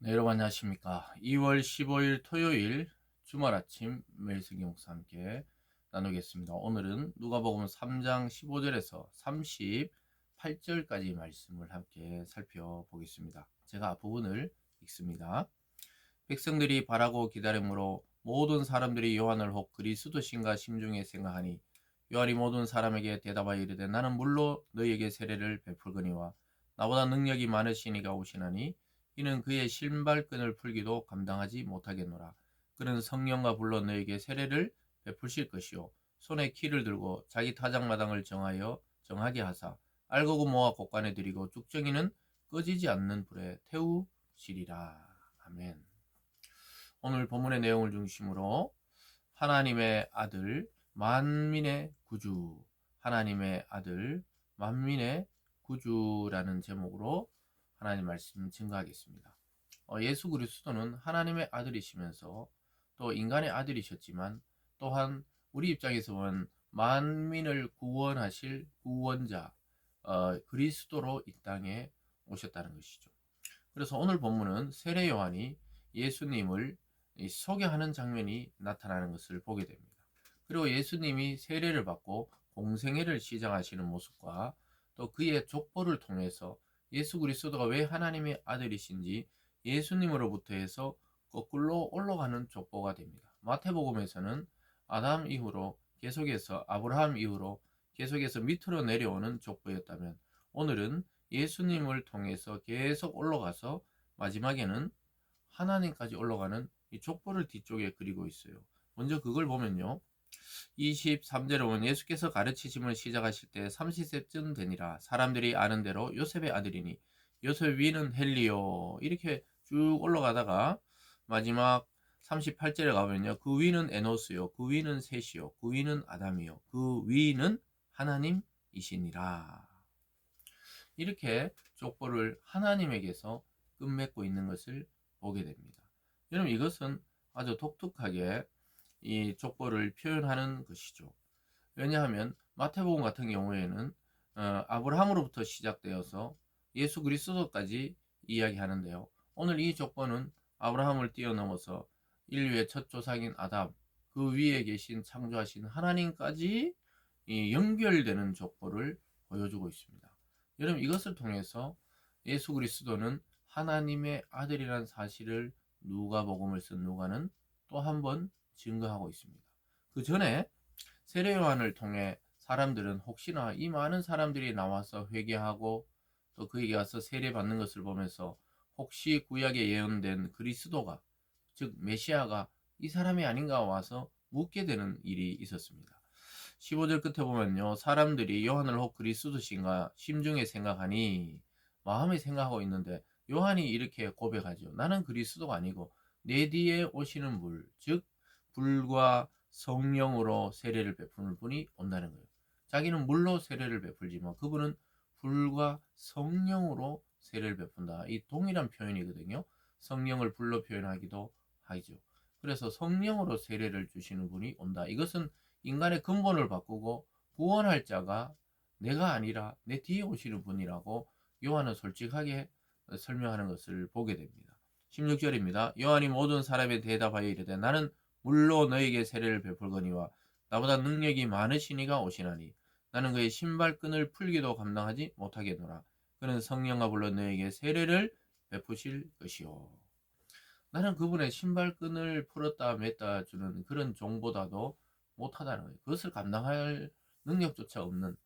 네, 여러분 안녕하십니까. 2월 15일 토요일 주말 아침 매일승기 목사 함께 나누겠습니다. 오늘은 누가복음 3장 15절에서 38절까지 말씀을 함께 살펴보겠습니다. 제가 앞부분을 읽습니다. 백성들이 바라고 기다림으로 모든 사람들이 요한을 혹 그리스도신가 심중에 생각하니 요한이 모든 사람에게 대답하여 이르되 나는 물로 너희에게 세례를 베풀거니와 나보다 능력이 많으시니가 오시나니 이는 그의 신발끈을 풀기도 감당하지 못하겠노라. 그는 성령과 불러 너에게 세례를 베푸실 것이요 손에 키를 들고 자기 타작마당을 정하여 정하게 하사 알고고 모아 곡간에 들이고 쭉정이는 꺼지지 않는 불에 태우시리라. 아멘. 오늘 본문의 내용을 중심으로 하나님의 아들 만민의 구주 하나님의 아들 만민의 구주라는 제목으로 하나님 말씀 증거하겠습니다. 어, 예수 그리스도는 하나님의 아들이시면서 또 인간의 아들이셨지만 또한 우리 입장에서 보면 만민을 구원하실 구원자 어, 그리스도로 이 땅에 오셨다는 것이죠. 그래서 오늘 본문은 세례 요한이 예수님을 소개하는 장면이 나타나는 것을 보게 됩니다. 그리고 예수님이 세례를 받고 공생애를 시작하시는 모습과 또 그의 족보를 통해서 예수 그리스도가 왜 하나님의 아들이신지 예수님으로부터 해서 거꾸로 올라가는 족보가 됩니다. 마태복음에서는 아담 이후로 계속해서 아브라함 이후로 계속해서 밑으로 내려오는 족보였다면 오늘은 예수님을 통해서 계속 올라가서 마지막에는 하나님까지 올라가는 이 족보를 뒤쪽에 그리고 있어요. 먼저 그걸 보면요. 23절에 보면 예수께서 가르치심을 시작하실 때 30세쯤 되니라. 사람들이 아는 대로 요셉의 아들이니 요셉 위는 헬리오 이렇게 쭉 올라가다가 마지막 38절에 가면요. 그 위는 에노스요. 그 위는 셋이요. 그 위는 아담이요. 그 위는 하나님이시니라. 이렇게 족보를 하나님에게서 끝맺고 있는 것을 보게 됩니다. 여러분 이것은 아주 독특하게 이 족보를 표현하는 것이죠. 왜냐하면 마태복음 같은 경우에는 어, 아브라함으로부터 시작되어서 예수 그리스도까지 이야기하는데요. 오늘 이 족보는 아브라함을 뛰어넘어서 인류의 첫 조상인 아담, 그 위에 계신 창조하신 하나님까지 연결되는 족보를 보여주고 있습니다. 여러분 이것을 통해서 예수 그리스도는 하나님의 아들이라는 사실을 누가복음을 쓴 누가는 또 한 번 증거하고 있습니다. 그 전에 세례 요한을 통해 사람들은 혹시나 이 많은 사람들이 나와서 회개하고 또 그에게 와서 세례 받는 것을 보면서 혹시 구약에 예언된 그리스도가 즉 메시아가 이 사람이 아닌가 와서 묻게 되는 일이 있었습니다. 15절 끝에 보면요. 사람들이 요한을 혹 그리스도신가 심중에 생각하니 마음에 생각하고 있는데 요한이 이렇게 고백하죠. 나는 그리스도가 아니고 내 뒤에 오시는 물, 즉 불과 성령으로 세례를 베푸는 분이 온다는 거예요. 자기는 물로 세례를 베풀지만 그분은 불과 성령으로 세례를 베푼다. 이 동일한 표현이거든요. 성령을 불로 표현하기도 하죠. 그래서 성령으로 세례를 주시는 분이 온다. 이것은 인간의 근본을 바꾸고 구원할 자가 내가 아니라 내 뒤에 오시는 분이라고 요한은 솔직하게 설명하는 것을 보게 됩니다. 16절입니다. 요한이 모든 사람에 대답하여 이르되 나는 물로 너에게 세례를 베풀거니와 나보다 능력이 많으시니가 오시나니 나는 그의 신발끈을 풀기도 감당하지 못하겠노라. 그는 성령과 불러 너에게 세례를 베푸실 것이요. 나는 그분의 신발끈을 풀었다 맸다 주는 그런 종보다도 못하다는 거예요. 그것을 감당할 능력조차 없는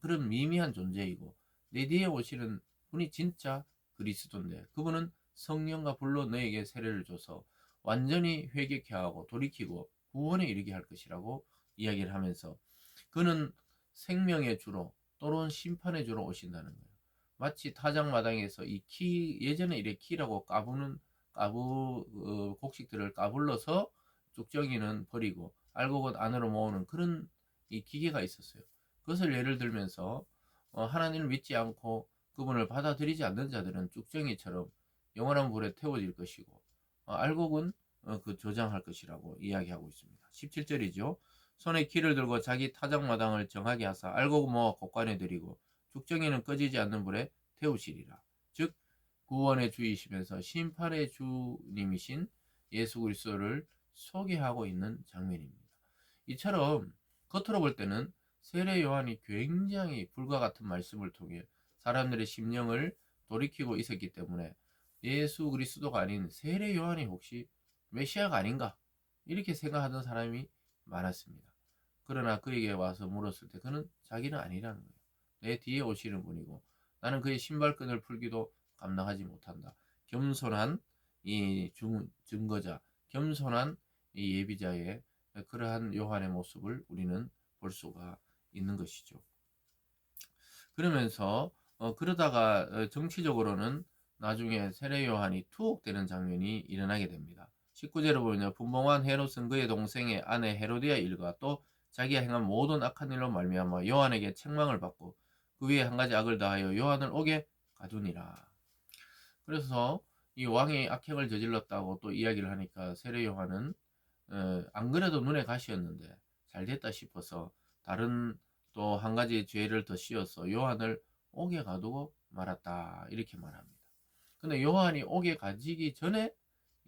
그런 미미한 존재이고 내 뒤에 오시는 분이 진짜 그리스도인데 그분은 성령과 불로 너에게 세례를 줘서 완전히 회개케 하고 돌이키고 구원에 이르게 할 것이라고 이야기를 하면서 그는 생명의 주로 또는 심판의 주로 오신다는 거예요. 마치 타작마당에서 이 키 예전에 이래 키라고 까부는 까부 어, 곡식들을 까불러서 쭉정이는 버리고 알곡은 안으로 모으는 그런 이 기계가 있었어요. 그것을 예를 들면서 어, 하나님을 믿지 않고 그분을 받아들이지 않는 자들은 쭉정이처럼 영원한 불에 태워질 것이고 어, 알곡은 어, 그 조장할 것이라고 이야기하고 있습니다. 17절이죠. 손에 키를 들고 자기 타작마당을 정하게 하사 알곡 모아 곡간에 들이고 죽정이는 꺼지지 않는 불에 태우시리라. 즉 구원의 주이시면서 심판의 주님이신 예수 그리스도를 소개하고 있는 장면입니다. 이처럼 겉으로 볼 때는 세례 요한이 굉장히 불과 같은 말씀을 통해 사람들의 심령을 돌이키고 있었기 때문에 예수 그리스도가 아닌 세례 요한이 혹시 메시아가 아닌가 이렇게 생각하던 사람이 많았습니다. 그러나 그에게 와서 물었을 때 그는 자기는 아니라는 거예요. 내 뒤에 오시는 분이고 나는 그의 신발끈을 풀기도 감당하지 못한다. 겸손한 이 중, 증거자, 겸손한 이 예비자의 그러한 요한의 모습을 우리는 볼 수가 있는 것이죠. 그러면서 어, 그러다가 어, 정치적으로는 나중에 세례 요한이 투옥되는 장면이 일어나게 됩니다. 19절을 보면 분봉한 헤롯은 그의 동생의 아내 헤로디아 일과 또 자기가 행한 모든 악한 일로 말미암아 요한에게 책망을 받고 그 위에 한 가지 악을 다하여 요한을 옥에 가두니라. 그래서 이 왕이 악행을 저질렀다고 또 이야기를 하니까 세례 요한은 어, 안 그래도 눈에 가시였는데 잘 됐다 싶어서 다른 또 한 가지 죄를 더 씌워서 요한을 옥에 가두고 말았다 이렇게 말합니다. 근데 요한이 옥에 가지기 전에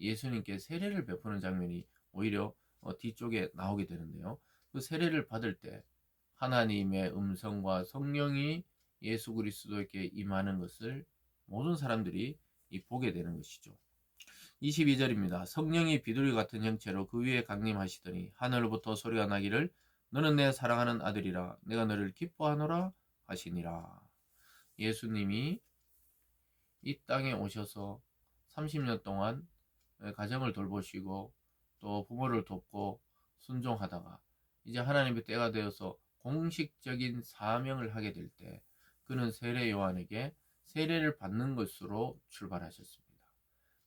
예수님께 세례를 베푸는 장면이 오히려 어, 뒤쪽에 나오게 되는데요. 그 세례를 받을 때 하나님의 음성과 성령이 예수 그리스도에게 임하는 것을 모든 사람들이 보게 되는 것이죠. 22절입니다. 성령이 비둘기 같은 형체로 그 위에 강림하시더니 하늘로부터 소리가 나기를 너는 내 사랑하는 아들이라 내가 너를 기뻐하노라 하시니라. 예수님이 이 땅에 오셔서 30년 동안 가정을 돌보시고 또 부모를 돕고 순종하다가 이제 하나님의 때가 되어서 공식적인 사명을 하게 될 때 그는 세례 요한에게 세례를 받는 것으로 출발하셨습니다.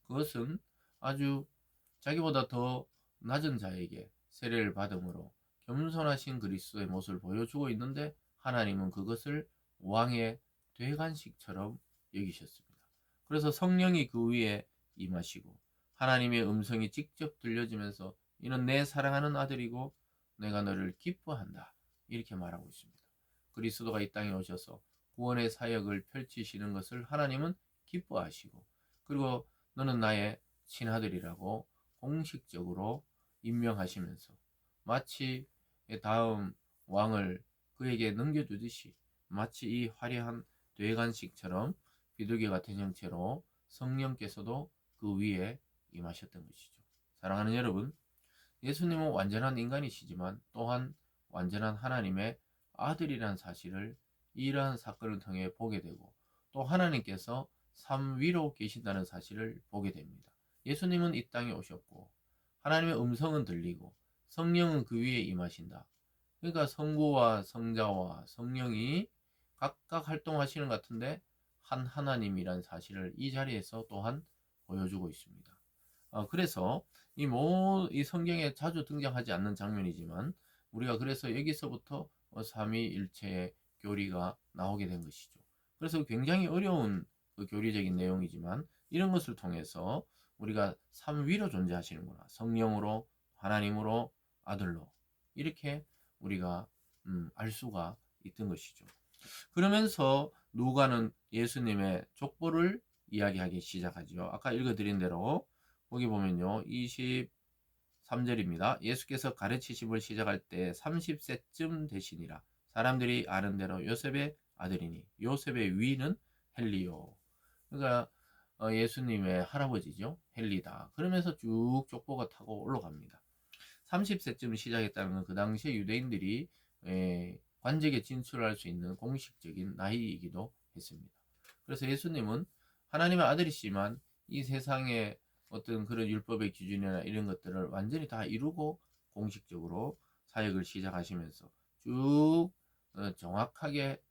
그것은 아주 자기보다 더 낮은 자에게 세례를 받음으로 겸손하신 그리스도의 모습을 보여주고 있는데 하나님은 그것을 왕의 되관식처럼 여기셨습니다. 그래서 성령이 그 위에 임하시고 하나님의 음성이 직접 들려지면서 이는 내 사랑하는 아들이고 내가 너를 기뻐한다. 이렇게 말하고 있습니다. 그리스도가 이 땅에 오셔서 구원의 사역을 펼치시는 것을 하나님은 기뻐하시고 그리고 너는 나의 친아들이라고 공식적으로 임명하시면서 마치 다음 왕을 그에게 넘겨주듯이 마치 이 화려한 되관식처럼 비둘기 같은 형체로 성령께서도 그 위에 임하셨던 것이죠. 사랑하는 여러분, 예수님은 완전한 인간이시지만 또한 완전한 하나님의 아들이란 사실을 이러한 사건을 통해 보게 되고 또 하나님께서 삶 위로 계신다는 사실을 보게 됩니다. 예수님은 이 땅에 오셨고 하나님의 음성은 들리고 성령은 그 위에 임하신다. 그러니까 성부와 성자와 성령이 각각 활동하시는 것 같은데 한 하나님이란 사실을 이 자리에서 또한 보여주고 있습니다. 어, 그래서 이, 모, 이 성경에 자주 등장하지 않는 장면이지만 우리가 그래서 여기서부터 어, 삼위일체의 교리가 나오게 된 것이죠. 그래서 굉장히 어려운 그 교리적인 내용이지만 이런 것을 통해서 우리가 삼위로 존재하시는구나. 성령으로, 하나님으로, 아들로 이렇게 우리가 음, 알 수가 있던 것이죠. 그러면서 누가는 예수님의 족보를 이야기하기 시작하죠. 아까 읽어드린 대로 거기 보면요. 23절입니다. 예수께서 가르치심을 시작할 때 30세쯤 되시니라. 사람들이 아는 대로 요셉의 아들이니 요셉의 위는 헬리요. 그러니까 어, 예수님의 할아버지죠. 헬리다. 그러면서 쭉 족보가 타고 올라갑니다. 30세쯤 시작했다는 건 그 당시에 유대인들이 관직에 진출할 수 있는 공식적인 나이이기도 했습니다. 그래서 예수님은 하나님의 아들이시지만 이 세상의 어떤 그런 율법의 기준이나 이런 것들을 완전히 다 이루고 공식적으로 사역을 시작하시면서 쭉 어, 정확하게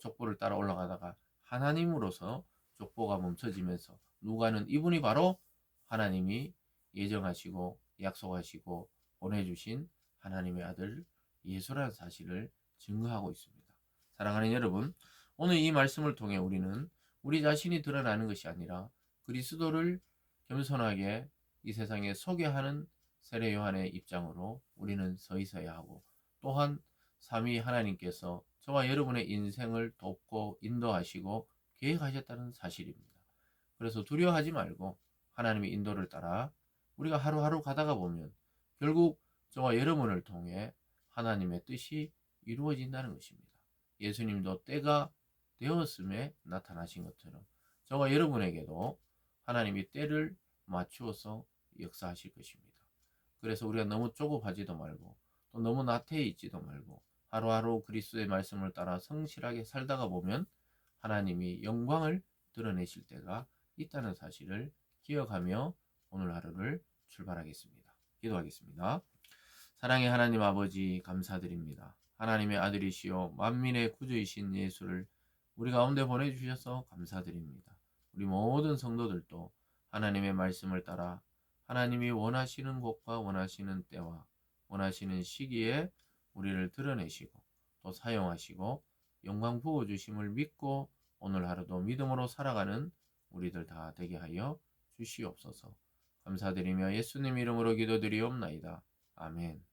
족보를 따라 올라가다가 하나님으로서 족보가 멈춰지면서 누가는 이분이 바로 하나님이 예정하시고 약속하시고 보내주신 하나님의 아들 예수라는 사실을 증거하고 있습니다. 사랑하는 여러분, 오늘 이 말씀을 통해 우리는 우리 자신이 드러나는 것이 아니라 그리스도를 겸손하게 이 세상에 소개하는 세례 요한의 입장으로 우리는 서 있어야 하고 또한 삼위 하나님께서 저와 여러분의 인생을 돕고 인도하시고 계획하셨다는 사실입니다. 그래서 두려워하지 말고 하나님의 인도를 따라 우리가 하루하루 가다가 보면 결국 저와 여러분을 통해 하나님의 뜻이 이루어진다는 것입니다. 예수님도 때가 되었음에 나타나신 것처럼 저와 여러분에게도 하나님이 때를 맞추어서 역사하실 것입니다. 그래서 우리가 너무 조급하지도 말고 또 너무 나태해 있지도 말고 하루하루 그리스도의 말씀을 따라 성실하게 살다가 보면 하나님이 영광을 드러내실 때가 있다는 사실을 기억하며 오늘 하루를 출발하겠습니다. 기도하겠습니다. 사랑의 하나님 아버지 감사드립니다. 하나님의 아들이시요 만민의 구주이신 예수를 우리 가운데 보내주셔서 감사드립니다. 우리 모든 성도들도 하나님의 말씀을 따라 하나님이 원하시는 곳과 원하시는 때와 원하시는 시기에 우리를 드러내시고 또 사용하시고 영광 부어 주심을 믿고 오늘 하루도 믿음으로 살아가는 우리들 다 되게 하여 주시옵소서. 감사드리며 예수님 이름으로 기도드리옵나이다. 아멘.